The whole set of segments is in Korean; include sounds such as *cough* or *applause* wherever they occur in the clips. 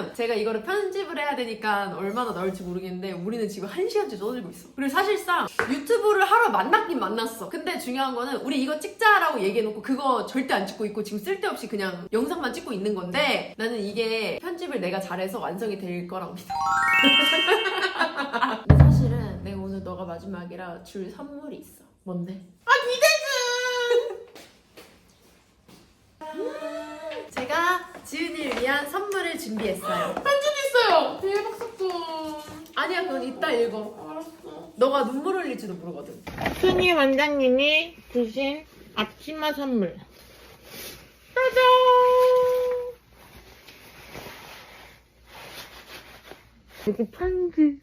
지금 제가 이거를 편집을 해야 되니까 얼마나 나올지 모르겠는데 우리는 지금 한 시간째 떠들고 있어. 그리고 사실상 유튜브를 하러 만났긴 만났어. 근데 중요한 거는 우리 이거 찍자라고 얘기해놓고 그거 절대 안 찍고 있고 지금 쓸데없이 그냥 영상만 찍고 있는 건데 나는 이게 편집을 내가 잘해서 완성이 될 거라고 믿어. *laughs* 사실은 내가 오늘 너가 마지막이라 줄 선물이 있어. 뭔데? 제가 지은이를 위한 선물을 준비했어요. 편집 있어요. 대박 사건. 아니야, 그건 이따 읽어. 알았어. 너가 눈물 흘릴지도 모르거든. 순이 원장님이 주신 앞치마 선물. 짜잔! 여기 편지.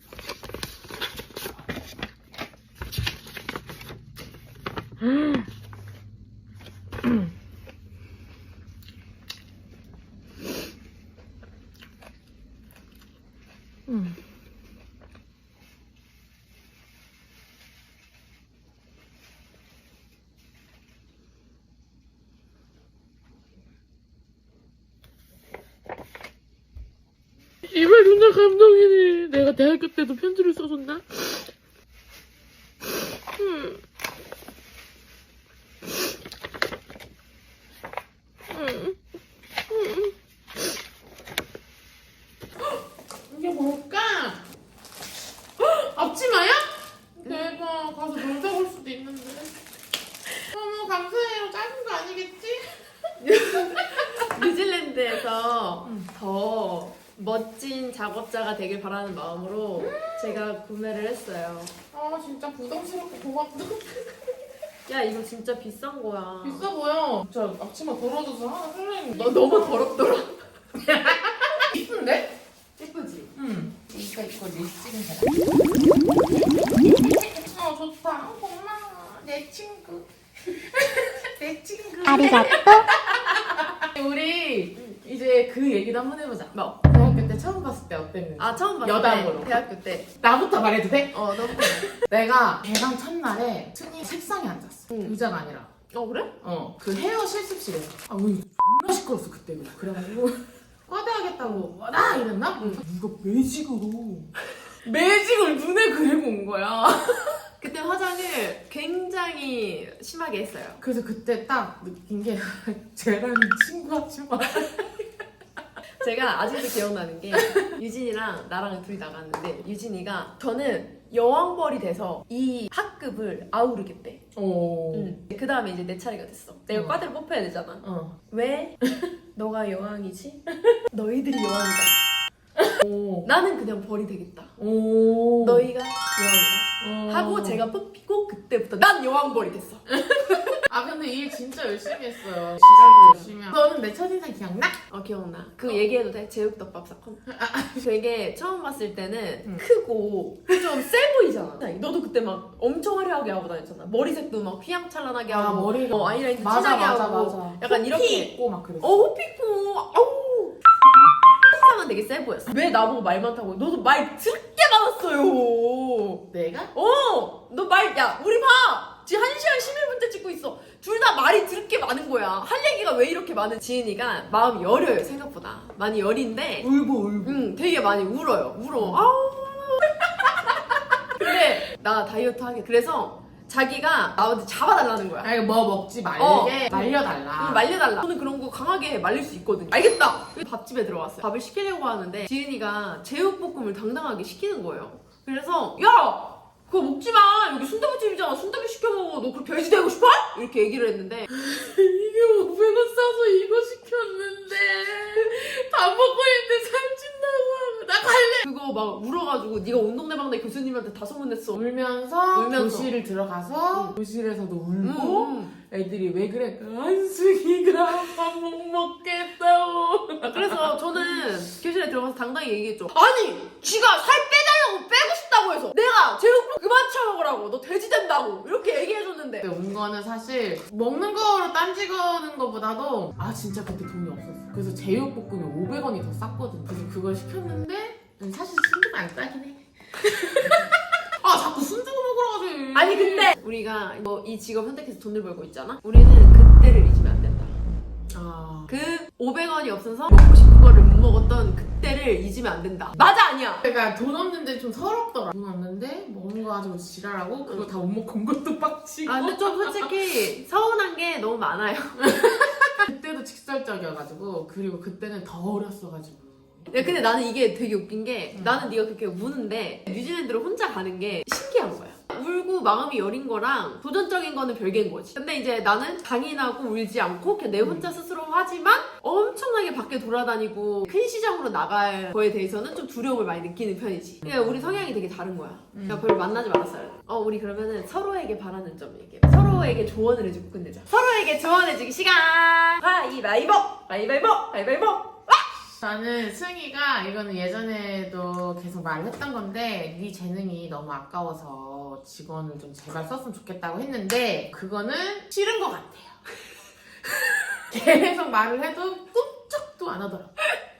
음. 이발 존나 감동이네. 내가 대학교 때도 편지를 써줬나? 음. 음. 음. 이게 뭘까? 앞치마야? 대박. 가서 놀다 올 수도 있는데. 어머, 감사해요. 작은 거 아니겠지? *laughs* 뉴질랜드에서 음. 더 멋진 작업자가 되길 바라는 마음으로 제가 구매를 했어요. 아, 진짜 부담스럽고 고맙다. *laughs* 야, 이거 진짜 비싼 거야. 비싸 보여. 진짜 앞치마 더러워져서 하나 설레는 너 너무 더럽더라. *laughs* 이쁜데? 예쁘지? 응. 이거 이거 내 찍은 사람. 어 좋다. 어, 고마워. 내 친구. *laughs* 내 친구. 아리가또 *laughs* 우리 이제 그 얘기도 한번 해보자. 뭐? 대학교 때 처음 봤을 때 어땠는지. 아, 처음 봤을 여담으로. 때 대학교 때. 나부터 말해도 돼? 어, 너무 *laughs* 내가 개강 첫날에 순이 책상에 앉았어. 응. 의자가 아니라. 어, 그래? 어. 그 헤어 실습실에서. 아, 우리 존나 시끄럽어 그때. 그래가지고 과대하겠다고 와라 이랬나? 응. 누가 매직으로 매직을 눈에 그리고 온 거야. 심하게 했어요. 그래서 그때 딱 느낀 게 쟤랑 친구하지 마. 제가 아직도 기억나는 게 유진이랑 나랑 둘이 나갔는데 유진이가 저는 여왕벌이 돼서 이 학급을 아우르겠대. 오. 응. 그 다음에 이제 내 차례가 됐어. 내가 어. 과대를 뽑혀야 되잖아. 어. 왜 *laughs* 너가 여왕이지? 너희들이 여왕이다. 오. 나는 그냥 벌이 되겠다. 오. 너희가 여왕이다. 어. 하고 제가 뽑히고 그때부터 난 여왕벌이 됐어. *laughs* 아 근데 일 진짜 열심히 했어요. 지랄도 열심히 하고. 너는 내 첫인상 기억나? 어 기억나. 그 얘기해도 돼? 제육덮밥 사건. *laughs* 되게 처음 봤을 때는 응. 크고 좀 세 보이잖아. 너도 그때 막 엄청 화려하게 하고 다녔잖아. 머리색도 막 휘황찬란하게 아, 하고, 머리가. 어, 아이라인도 맞아 진하게 맞아 하고, 맞아. 약간 피 이렇게 있고 막 그랬어. 어 호피고 아우 항상은 되게 세 보였어. 왜 나보고 말 많다고? 해? 너도 말 드럽게 많았어요. 내가? 어, 너 말, 야, 우리 봐! 지금 1시간 11분째 찍고 있어. 둘 다 말이 드럽게 많은 거야. 할 얘기가 왜 이렇게 많은 지은이가 마음이 여려요, 생각보다. 많이 여린데, 울고 울고. 응, 되게 많이 울어요. 울어. 아우. *laughs* 근데 나 다이어트 하게. 그래서 자기가 나한테 잡아달라는 거야. 아니 뭐 먹지 말게 어. 말려달라. 응, 말려달라. 저는 그런 거 강하게 말릴 수 있거든. 알겠다. 그래서 밥집에 들어갔어요. 밥을 시키려고 하는데 지은이가 제육볶음을 당당하게 시키는 거예요. 그래서 야 그거 먹지 마. 여기 순대국집이잖아. 순대국 시켜 먹어. 너 그렇게 돼지 되고 싶어? 이렇게 얘기를 했는데 *laughs* 이게 500원 싸서 이거 시켰는데 밥 먹고 있는데 살찐다고 하고 나 갈래. 그거 막 울어가지고 네가 운동대방대 교수님한테 다 소문냈어. 울면서, 울면서. 교실을 들어가서 교실에서도 울고 음. 애들이 왜 그래? 안승이가 밥 못 먹겠다고. 그래서 저는 교실에 들어가서 당당히 얘기했죠. 아니, 쥐가 살 빼달라고 빼고 싶다고 해서 내가 제육볶음 그만 처먹으라고. 너 돼지 된다고. 이렇게 얘기해줬는데. 그때 운 거는 사실 먹는 거로 딴지 거는 거보다도 아 진짜 그때 돈이 없었어. 그래서 제육볶음이 500원이 더 쌌거든. 그래서 그걸 시켰는데 사실 순두가 안 싸긴 해. *laughs* 아 자꾸 순두부 먹으러 가지. 아니 근데 우리가 뭐 이 직업 선택해서 돈을 벌고 있잖아. 우리는 그때를 잊으면 안 된다. 아. 그 500원이 없어서 먹고 싶은 거를 못 먹었던 그때를 잊으면 안 된다. 맞아 아니야. 그러니까 돈 없는데 좀 서럽더라. 돈 없는데 먹는 거 가지고 지랄하고 그거 다못온 것도 빡치고. 아 근데 좀 솔직히 서운한 게 너무 많아요. *laughs* 그때도 직설적이어가지고 그리고 그때는 더 어렸어가지고. 야, 근데 나는 이게 되게 웃긴 게 음. 나는 네가 그렇게 우는데 뉴질랜드를 혼자 가는 게 신기한 거야. 울고 마음이 여린 거랑 도전적인 거는 별개인 거지. 근데 이제 나는 강인하고 울지 않고 그냥 내 혼자 스스로 하지만 엄청나게 밖에 돌아다니고 큰 시장으로 나갈 거에 대해서는 좀 두려움을 많이 느끼는 편이지. 그러니까 우리 성향이 되게 다른 거야. 그러니까 별로 만나지 말았어야 돼. 어, 우리 그러면은 서로에게 바라는 점 얘기해. 서로에게 조언을 해주고 끝내자. 서로에게 조언해주기 시간! 가위바위보! 가위바위보! 가위바위보! 나는 승희가 이거는 예전에도 계속 말했던 건데 네 재능이 너무 아까워서 직원을 좀 제발 썼으면 좋겠다고 했는데 그거는 싫은 것 같아요. *laughs* 계속 말을 해도 꿈쩍도 안 하더라.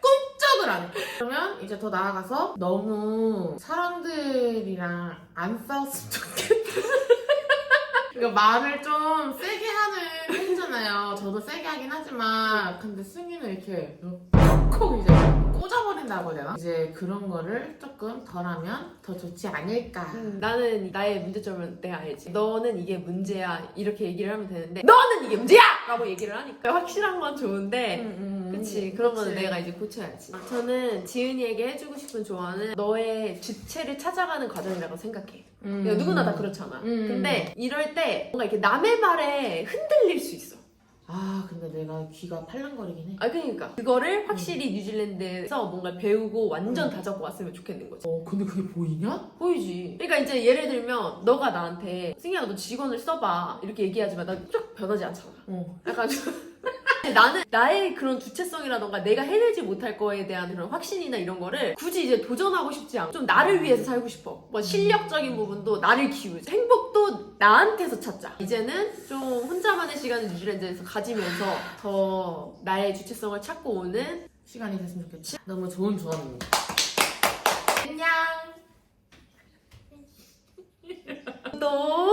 꿈쩍을 안 해. 그러면 이제 더 나아가서 너무 사람들이랑 안 싸웠으면 좋겠다. *laughs* 그러니까 말을 좀 세게 하는 편이잖아요. 저도 세게 하긴 하지만 근데 승희는 이렇게 콕 이제 꽂아버린다고 해야 되나? 이제 그런 거를 조금 덜하면 더 좋지 않을까. 음, 나는 나의 문제점을 내가 알지. 너는 이게 문제야. 이렇게 얘기를 하면 되는데, 너는 이게 문제야! 라고 얘기를 하니까 확실한 건 좋은데, 음, 그치. 그런 거는 내가 이제 고쳐야지. 저는 지은이에게 해주고 싶은 조언은 너의 주체를 찾아가는 과정이라고 생각해. 음. 누구나 다 그렇잖아. 음. 근데 이럴 때 뭔가 이렇게 남의 말에 흔들릴 수 있어. 아 근데 내가 귀가 팔랑거리긴 해. 아, 그러니까. 그거를 확실히 뉴질랜드에서 뭔가 배우고 완전 다 잡고 왔으면 좋겠는 거지. 어 근데 그게 보이냐? 보이지. 그러니까 이제 예를 들면 너가 나한테 승희야 너 직원을 써봐 이렇게 얘기하지만 나 쭉 변하지 않잖아. 어. 약간 좀 *laughs* 나는 나의 그런 주체성이라던가 내가 해내지 못할 거에 대한 그런 확신이나 이런 거를 굳이 이제 도전하고 싶지 않고 좀 나를 위해서 살고 싶어. 뭐 실력적인 부분도 나를 키우자. 행복도 나한테서 찾자. 이제는 좀 혼자만의 시간을 뉴질랜드에서 가지면서 더 나의 주체성을 찾고 오는 시간이 됐으면 좋겠지. 너무 좋은 조언입니다. 안녕. 또